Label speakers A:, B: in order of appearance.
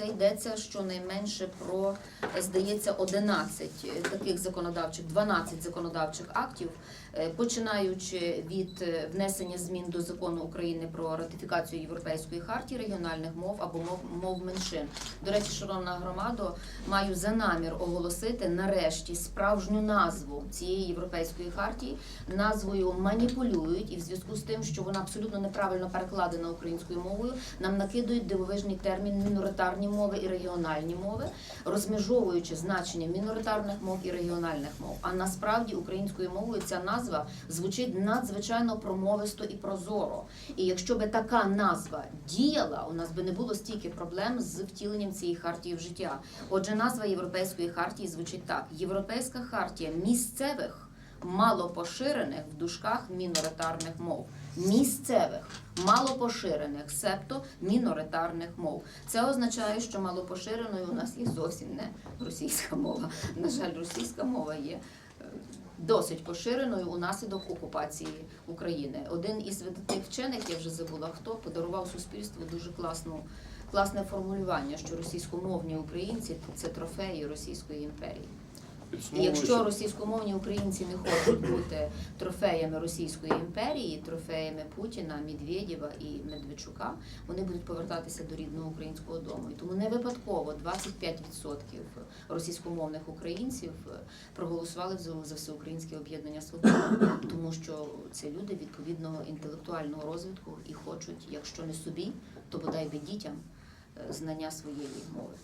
A: Це йдеться щонайменше про, здається, 11 таких законодавчих, 12 законодавчих актів, е, починаючи від е, внесення змін до закону України про ратифікацію Європейської хартії регіональних мов або мов, мов меншин. До речі, шановна громадо, маю за намір оголосити нарешті справжню назву цієї європейської хартії. Назвою маніпулюють, і в зв'язку з тим, що вона абсолютно неправильно перекладена українською мовою, нам накидують дивовижний термін міноритарні мови і регіональні мови, розмежовуючи значення міноритарних мов і регіональних мов. А насправді українською мовою ця назва звучить надзвичайно промовисто і прозоро. І якщо би така назва діяла, у нас би не було стільки проблем з втіленням цієї хартії в життя. Отже, назва Європейської хартії звучить так: Європейська хартія місцевих малопоширених в душках міноритарних мов. Місцевих малопоширених, себто міноритарних мов. Це означає, що малопоширеною у нас є зовсім не російська мова. На жаль, російська мова є. е, Досить поширеною унаслідок окупації України. Один із видатних вчених, я вже забула хто, подарував суспільству дуже класну, класне формулювання, що російськомовні українці це трофеї Російської імперії. Якщо російськомовні українці не хочуть бути трофеями Російської імперії, трофеями Путіна, Медведєва і Медведчука, вони будуть повертатися до рідного українського дому. І тому не випадково 25% російськомовних українців е, проголосували за всеукраїнське об'єднання свобода, тому що це люди відповідного інтелектуального розвитку і хочуть, якщо не собі, то бодай би дітям е, знання своєї мови.